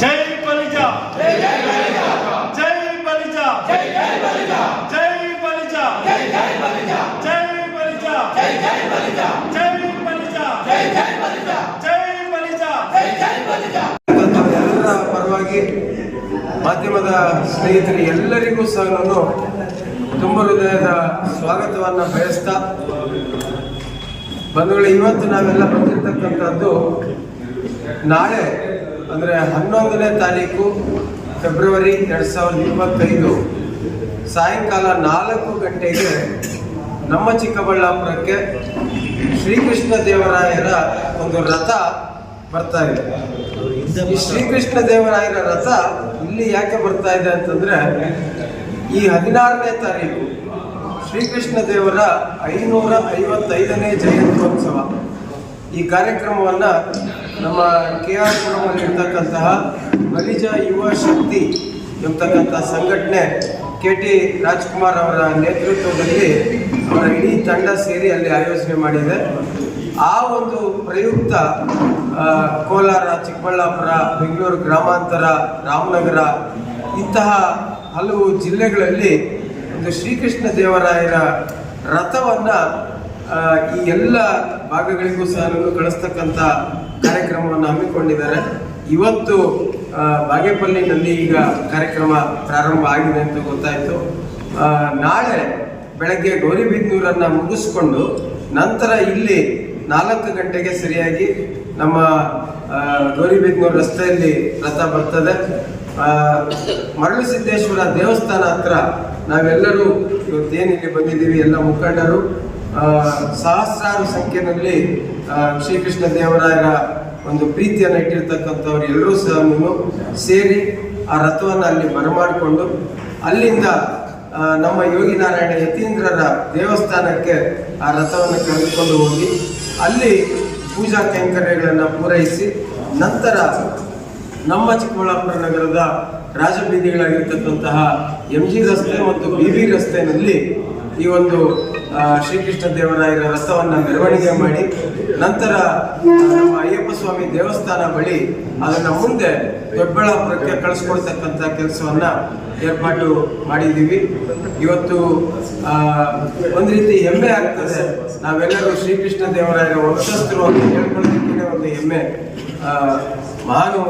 ಜೈ ಬಲಿಜ ಜೈ ಬಲಿಜ ಜೈ ಬಲಿಜ ಜೈ ಬಲಿಜ ಜೈ ಬಲಿಜ ಎಲ್ಲರ ಪರವಾಗಿ ಮಾಧ್ಯಮದ ಸ್ನೇಹಿತರು ಎಲ್ಲರಿಗೂ ಸಹ ನಾನು ತುಂಬ ಹೃದಯದ ಸ್ವಾಗತವನ್ನು ಬಯಸ್ತಾ ಬಂಧುಗಳು ಇವತ್ತು ನಾವೆಲ್ಲ ಬಂದಿರತಕ್ಕಂಥದ್ದು ನಾಳೆ ಅಂದರೆ ಹನ್ನೊಂದನೇ ತಾರೀಕು, ಫೆಬ್ರವರಿ ಎರಡು ಸಾವಿರದ ಇಪ್ಪತ್ತೈದು. ಸಾಯಂಕಾಲ ನಾಲ್ಕು ಗಂಟೆಗೆ ನಮ್ಮ ಚಿಕ್ಕಬಳ್ಳಾಪುರಕ್ಕೆ ಶ್ರೀಕೃಷ್ಣ ದೇವರಾಯರ ಒಂದು ರಥ ಬರ್ತಾ ಇದೆ. ಶ್ರೀಕೃಷ್ಣ ದೇವರಾಯರ ರಥ ಇಲ್ಲಿ ಯಾಕೆ ಬರ್ತಾ ಇದೆ ಅಂತಂದ್ರೆ, ಈ ಹದಿನಾರನೇ ತಾರೀಕು ಶ್ರೀಕೃಷ್ಣ ದೇವರ ಐನೂರ ಐವತ್ತೈದನೇ ಜಯಂತ್ಯೋತ್ಸವ. ಈ ಕಾರ್ಯಕ್ರಮವನ್ನ ನಮ್ಮ ಕೆ ಆರ್ ಪುರಮಲ್ಲಿರ್ತಕ್ಕಂತಹ ಬಲಿಜ ಯುವ ಶಕ್ತಿ ಎಂಬತಕ್ಕಂಥ ಸಂಘಟನೆ ಕೆ ಟಿ ರಾಜ್ಕುಮಾರ್ ಅವರ ನೇತೃತ್ವದಲ್ಲಿ ಅವರ ಇಡೀ ತಂಡ ಸೇರಿ ಅಲ್ಲಿ ಆಯೋಜನೆ ಮಾಡಿದೆ. ಆ ಒಂದು ಪ್ರಯುಕ್ತ ಕೋಲಾರ, ಚಿಕ್ಕಬಳ್ಳಾಪುರ, ಬೆಂಗಳೂರು ಗ್ರಾಮಾಂತರ, ರಾಮನಗರ ಇಂತಹ ಹಲವು ಜಿಲ್ಲೆಗಳಲ್ಲಿ ಒಂದು ಶ್ರೀಕೃಷ್ಣ ದೇವರಾಯರ ರಥವನ್ನು ಈ ಎಲ್ಲ ಭಾಗಗಳಿಗೂ ಸಹ ಕಳಿಸ್ತಕ್ಕಂಥ ಕಾರ್ಯಕ್ರಮವನ್ನು ಹಮ್ಮಿಕೊಂಡಿದ್ದಾರೆ. ಇವತ್ತು ಬಾಗೇಪಲ್ಲಿನಲ್ಲಿ ಈಗ ಕಾರ್ಯಕ್ರಮ ಪ್ರಾರಂಭ ಆಗಿದೆ ಅಂತ ಗೊತ್ತಾಯಿತು. ನಾಳೆ ಬೆಳಗ್ಗೆ ಗೌರಿಬಿದ್ನೂರನ್ನು ಮುಗಿಸ್ಕೊಂಡು ನಂತರ ಇಲ್ಲಿ ನಾಲ್ಕು ಗಂಟೆಗೆ ಸರಿಯಾಗಿ ನಮ್ಮ ಗೌರಿಬಿದ್ನೂರು ರಸ್ತೆಯಲ್ಲಿ ರಥ ಬರ್ತದೆ. ಮರಳು ಸಿದ್ದೇಶ್ವರ ದೇವಸ್ಥಾನ ಹತ್ರ ನಾವೆಲ್ಲರೂ ಇವತ್ತೇನಿಲ್ಲಿ ಬಂದಿದ್ದೀವಿ, ಎಲ್ಲ ಮುಖಂಡರು. ಸಹಸ್ರಾರು ಸಂಖ್ಯೆಯಲ್ಲಿ ಶ್ರೀಕೃಷ್ಣ ದೇವರಾಯರ ಒಂದು ಪ್ರೀತಿಯನ್ನು ಇಟ್ಟಿರ್ತಕ್ಕಂಥವ್ರು ಎಲ್ಲರೂ ಸಹ ಸೇರಿ ಆ ರಥವನ್ನು ಅಲ್ಲಿ ಬರಮಾಡಿಕೊಂಡು ಅಲ್ಲಿಂದ ನಮ್ಮ ಯೋಗಿ ನಾರಾಯಣ ಯತೀಂದ್ರರ ದೇವಸ್ಥಾನಕ್ಕೆ ಆ ರಥವನ್ನು ಕರೆದುಕೊಂಡು ಹೋಗಿ, ಅಲ್ಲಿ ಪೂಜಾ ಕೈಂಕರ್ಯಗಳನ್ನು ಪೂರೈಸಿ, ನಂತರ ನಮ್ಮ ಚಿಕ್ಕಬಳ್ಳಾಪುರ ನಗರದ ರಾಜಬೀದಿಗಳಾಗಿರ್ತಕ್ಕಂತಹ ಎಂ ಜಿ ರಸ್ತೆ ಮತ್ತು ಬಿ ಬಿ ರಸ್ತೆಯಲ್ಲಿ ಈ ಒಂದು ಶ್ರೀಕೃಷ್ಣ ದೇವರಾಯರ ರಥವನ್ನು ಮೆರವಣಿಗೆ ಮಾಡಿ ನಂತರ ನಮ್ಮ ಅಯ್ಯಪ್ಪ ಸ್ವಾಮಿ ದೇವಸ್ಥಾನ ಬಳಿ ಅದನ್ನ ಮುಂದೆ ದೊಡ್ಡಬಳ್ಳಾಪುರಕ್ಕೆ ಕಳಿಸ್ಕೊಡ್ತಕ್ಕಂಥ ಕೆಲಸವನ್ನ ಏರ್ಪಾಟು ಮಾಡಿದ್ದೀವಿ. ಇವತ್ತು ಒಂದ್ ರೀತಿ ಹೆಮ್ಮೆ ಆಗ್ತದೆ. ನಾವೆಲ್ಲರೂ ಶ್ರೀಕೃಷ್ಣ ದೇವರಾಯರ ವಂಶಸ್ಥರು ಅಂತ ಹೇಳ್ಕೊಳ್ಳೋದಕ್ಕೆ ಒಂದು ಹೆಮ್ಮೆ ಮಹಾನು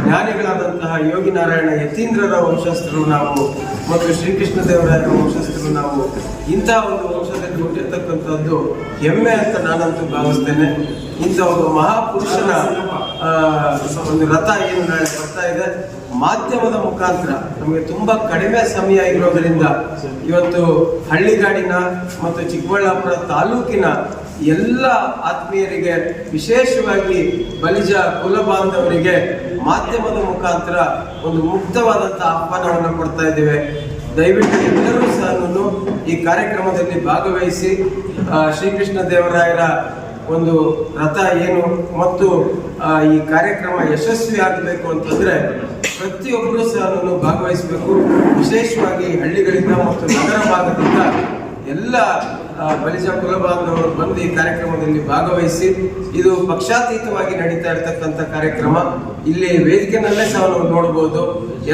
ಜ್ಞಾನಿಗಳಾದಂತಹ ಯೋಗಿ ನಾರಾಯಣ ಯತೀಂದ್ರರ ವಂಶಸ್ಥರು ನಾವು ಮತ್ತು ಶ್ರೀಕೃಷ್ಣ ದೇವರಾಯರ ವಂಶಸ್ಥರು ನಾವು ಇಂತಹ ಒಂದು ವಂಶದಲ್ಲಿ ಹುಟ್ಟಿರ್ತಕ್ಕಂಥದ್ದು ಹೆಮ್ಮೆ ಅಂತ ನಾನಂತೂ ಭಾವಿಸ್ತೇನೆ. ಇಂಥ ಒಂದು ಮಹಾಪುರುಷನ ಒಂದು ರಥ ಏನು ನಾಳೆ ಬರ್ತಾ ಇದೆ, ಮಾಧ್ಯಮದ ಮುಖಾಂತರ ನಮಗೆ ತುಂಬ ಕಡಿಮೆ ಸಮಯ ಇರೋದರಿಂದ ಇವತ್ತು ಹಳ್ಳಿಗಾಡಿನ ಮತ್ತು ಚಿಕ್ಕಬಳ್ಳಾಪುರ ತಾಲೂಕಿನ ಎಲ್ಲ ಆತ್ಮೀಯರಿಗೆ, ವಿಶೇಷವಾಗಿ ಬಲಿಜ ಕುಲ ಬಾಂಧವರಿಗೆ ಮಾಧ್ಯಮದ ಮುಖಾಂತರ ಒಂದು ಮುಕ್ತವಾದಂತಹ ಆಹ್ವಾನವನ್ನು ಕೊಡ್ತಾ ಇದ್ದೇವೆ. ದಯವಿಟ್ಟು ಎಲ್ಲರೂ ಸಹ ಈ ಕಾರ್ಯಕ್ರಮದಲ್ಲಿ ಭಾಗವಹಿಸಿ ಶ್ರೀಕೃಷ್ಣ ದೇವರಾಯರ ಒಂದು ರಥ ಏನು ಮತ್ತು ಈ ಕಾರ್ಯಕ್ರಮ ಯಶಸ್ವಿ ಆಗಬೇಕು ಅಂತಂದ್ರೆ ಪ್ರತಿಯೊಬ್ಬರೂ ಸಹ ಭಾಗವಹಿಸಬೇಕು. ವಿಶೇಷವಾಗಿ ಹಳ್ಳಿಗಳಿಂದ ಮತ್ತು ನಗರ ಭಾಗದಿಂದ ಎಲ್ಲ ಬಲಿಜ ಕುಲ ಬಾಂಧವರು ಬಂದು ಈ ಕಾರ್ಯಕ್ರಮದಲ್ಲಿ ಭಾಗವಹಿಸಿ ಇದು ಪಕ್ಷಾತೀತವಾಗಿ ನಡೀತಾ ಇರತಕ್ಕಂಥ ಕಾರ್ಯಕ್ರಮ. ಇಲ್ಲಿ ವೇದಿಕೆನಲ್ಲೇ ಸಹ ನಾವು ನೋಡಬಹುದು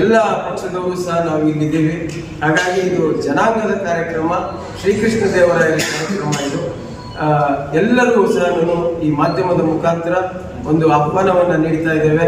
ಎಲ್ಲ ಪಕ್ಷದವರು ಸಹ ನಾವು ಇಲ್ಲಿದ್ದೀವಿ. ಹಾಗಾಗಿ ಇದು ಜನಾಂಗದ ಕಾರ್ಯಕ್ರಮ, ಶ್ರೀಕೃಷ್ಣ ದೇವರಾಯ ಕಾರ್ಯಕ್ರಮ ಇದು. ಎಲ್ಲರಿಗೂ ಎಲ್ಲರೂ ಸಹ ಈ ಮಾಧ್ಯಮದ ಮುಖಾಂತರ ಒಂದು ಆಹ್ವಾನವನ್ನು ನೀಡ್ತಾ ಇದ್ದೇವೆ.